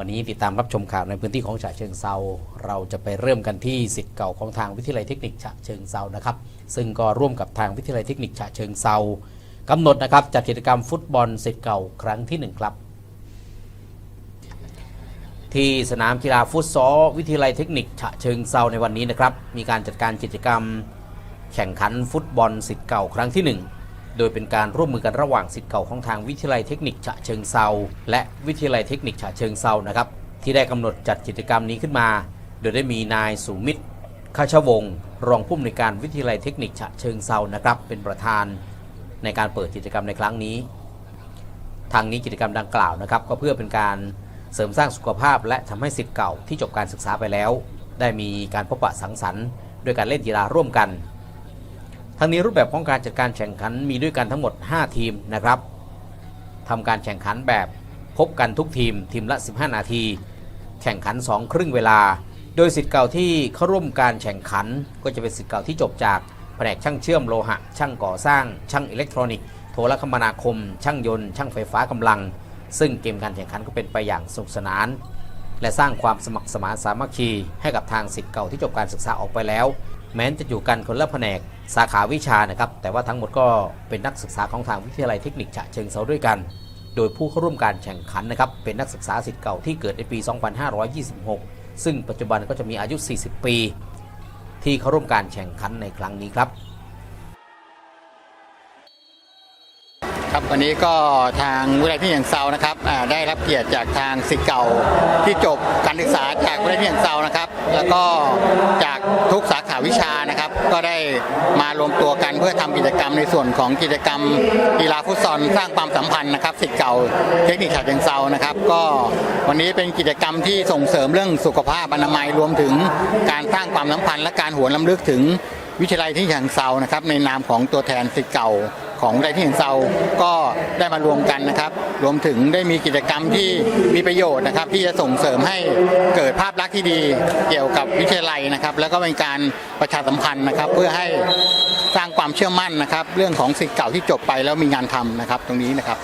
วันนี้ติดตามรับชมข่าวในพื้นที่ของฉะเชิงเซาเราจะไปเริ่มกันที่สิทธิ์เก่าของทางวิทยาลัยเทคนิคฉะเชิงเซานะครับ ซึ่งก็ร่วมกับทางวิทยาลัยเทคนิคฉะเชิงเซากำหนดนะครับจัดกิจกรรมฟุตบอลสิทธิ์เก่าครั้งที่หนึ่งครับ ที่สนามกีฬาฟุตซอลวิทยาลัยเทคนิคฉะเชิงเซาในวันนี้นะครับ มีการจัดการกิจกรรม แข่งขันฟุตบอลสิทธิ์เก่าครั้งที่หนึ่ง โดยเป็นการร่วมมือกันระหว่างสิทธิ์เก่าของทางวิทยาลัยเทคนิคฉะเชิงเซาและวิทยาลัยเทคนิคฉะเชิงเซานะครับที่ได้กำหนดจัดกิจกรรมนี้ขึ้นมา โดยได้มีนายสุมิตรข้าชวงศ์รองผู้อำนวยการวิทยาลัยเทคนิคฉะเชิงเซานะครับ เป็นประธานในการเปิดกิจกรรมในครั้งนี้ ทางนี้กิจกรรมดังกล่าวนะครับ ก็เพื่อเป็นการเสริมสร้างสุขภาพ และทำให้สิทธิ์เก่าที่จบการศึกษาไปแล้ว ได้มีการพบปะสังสรรค์ด้วยการเล่นกีฬาร่วมกัน ทั้งนี้รูปแบบของการจัดการแข่งขันมีด้วยกันทั้งหมด 5 ทีมนะครับทำการแข่งขันแบบพบกันทุกทีม ทีมละ 15 นาที แข่งขัน 2 ครึ่งเวลา โดยสิทธิ์เก่าที่เข้าร่วมการแข่งขัน ก็จะเป็นสิทธิ์เก่าที่จบจากแผนกช่างเชื่อมโลหะ ช่างก่อสร้าง ช่างอิเล็กทรอนิกส์โทรคมนาคม ช่างยนต์ ช่างไฟฟ้ากำลัง ซึ่งเกมการแข่งขันก็เป็นไปอย่างสนุกสนาน และสร้างความสมัครสมานสามัคคีให้กับทางสิทธิ์เก่าที่จบการศึกษาออกไปแล้ว แม้จะอยู่กันคนละแผนกสาขาวิชานะครับ แต่ว่าทั้งหมดก็เป็นนักศึกษาของทางวิทยาลัยเทคนิคฉะเชิงเซาด้วยกัน โดยผู้เข้าร่วมการแข่งขันนะครับ เป็นนักศึกษาสิทธิ์เก่าที่เกิดในปี 2526 ซึ่งปัจจุบันก็จะมีอายุ 40 ปี ที่เข้าร่วมการแข่งขันในครั้งนี้ครับ ครับวันนี้ก็ทางวิทยาลัยที่อย่างเซานะครับได้รับเกียรติจากทางศิษย์เก่าที่จบการศึกษาจากวิทยาลัยที่อย่างเซานะครับ แล้วก็จากทุกสาาวิชานะครับ ก็ได้มารวมตัวกันเพื่อทำกิจกรรมในส่วนของกิจกรรมกีฬาฟุตซอลสร้างความสัมพันธ์นะครับสิทธิ์เก่าเทคนิคฉะเชิงเซานะครับ ก็วันนี้เป็นกิจกรรมที่ส่งเสริมเรื่องสุขภาพอนามัยรวมถึงการสร้างความสัมพันธ์และการหวนลำลึกถึงวิทยาลัยที่ฉะเชิงเซานะครับในนามของตัวแทนสิทธิ์เก่า ของวิทยาลัยที่ฉะเชิงเซาก็ได้มารวมกันนะครับ รวมถึงได้มีกิจกรรมที่มีประโยชน์นะครับ ที่จะส่งเสริมให้เกิดภาพลักษณ์ที่ดีเกี่ยวกับวิทยาลัยนะครับ แล้วก็เป็นการประชาสัมพันธ์นะครับ เพื่อให้สร้างความเชื่อมั่นนะครับ เรื่องของสิทธิ์เก่าที่จบไปแล้วมีงานทำนะครับ ตรงนี้นะครับ